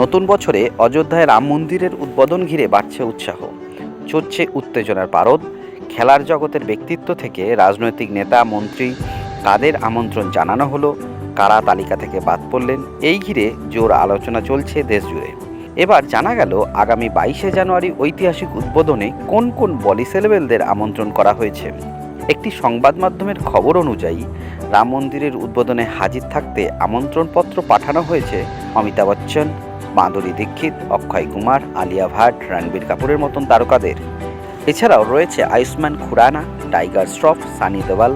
নতুন বছরে অযোধ্যায় রাম মন্দিরের উদ্বোধন ঘিরে বাড়ছে উৎসাহ। চড়ছে উত্তেজনার পারদ। খেলার জগতের ব্যক্তিত্ব থেকে রাজনৈতিক নেতা, মন্ত্রী কাদের আমন্ত্রণ জানানো হলো। কারা তালিকা থেকে বাদ পড়লেন, এই ঘিরে জোর আলোচনা চলছে দেশ জুড়ে এবার জানা গেল, আগামী বাইশে জানুয়ারি ঐতিহাসিক উদ্বোধনে কোন কোন বলি সেলেবেলদের আমন্ত্রণ করা হয়েছে। একটি সংবাদ মাধ্যমের খবর অনুযায়ী, রাম মন্দিরের উদ্বোধনে হাজির থাকতে আমন্ত্রণপত্র পাঠানো হয়েছে অমিতাভ বচ্চন মাধুরী দীক্ষিত, অক্ষয় কুমার, আলিয়া ভাট, রণবীর কাপুরের মতন তারকাদের। এছাড়াও রয়েছে আয়ুষ্মান খুরানা, টাইগার শ্রফ, সানি দেওয়াল,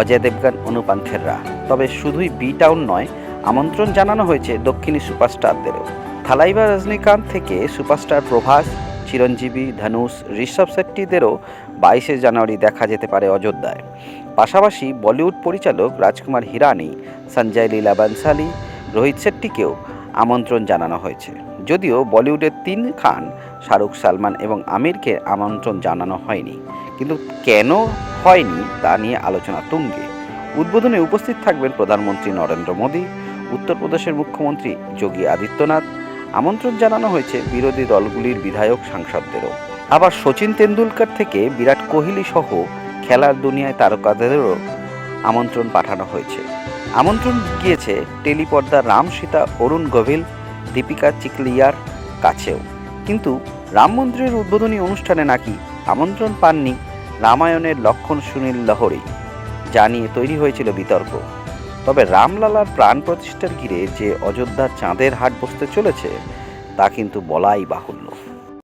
অজয় দেবগান অনুপান খেররা। তবে শুধুই বি টাউন নয়, আমন্ত্রণ জানানো হয়েছে দক্ষিণী সুপারস্টারদেরও। থালাইবা রজনীকান্ত থেকে সুপারস্টার প্রভাস, চিরঞ্জীবী, ধনুষ, ঋষভ শেট্টিদেরও বাইশে জানুয়ারি দেখা যেতে পারে অযোধ্যায়। পাশাপাশি বলিউড পরিচালক রাজকুমার হিরানি, সঞ্জয় লীলা বানসালি রোহিত শেট্টিকেও আমন্ত্রণ জানানো হয়েছে। যদিও বলিউডের তিন খান, শাহরুখ সালমান এবং আমিরকে আমন্ত্রণ জানানো হয়নি। কিন্তু কেন হয়নি তা নিয়ে আলোচনা তুঙ্গে। উদ্বোধনে উপস্থিত থাকবেন প্রধানমন্ত্রী নরেন্দ্র মোদী, উত্তরপ্রদেশের মুখ্যমন্ত্রী যোগী আদিত্যনাথ। আমন্ত্রণ জানানো হয়েছে বিরোধী দলগুলির বিধায়ক সাংসদদেরও। আবার সচিন তেন্ডুলকর থেকে বিরাট কোহলি সহ খেলার দুনিয়ায় তারকাদেরও আমন্ত্রণ পাঠানো হয়েছে। আমন্ত্রণ গিয়েছে টেলিপর্দা রাম সীতা অরুণ গভিল দীপিকা চিকলিয়ার কাছেও। কিন্তু রাম মন্দিরের উদ্বোধনী অনুষ্ঠানে নাকি আমন্ত্রণ পাননি রামায়ণের লক্ষণ সুনীল লহরী, যা নিয়ে তৈরি হয়েছিল বিতর্ক। তবে রামলালার প্রাণ প্রতিষ্ঠার ঘিরে যে অযোধ্যার চাঁদের হাট বসতে চলেছে, তা কিন্তু বলাই বাহুল্য।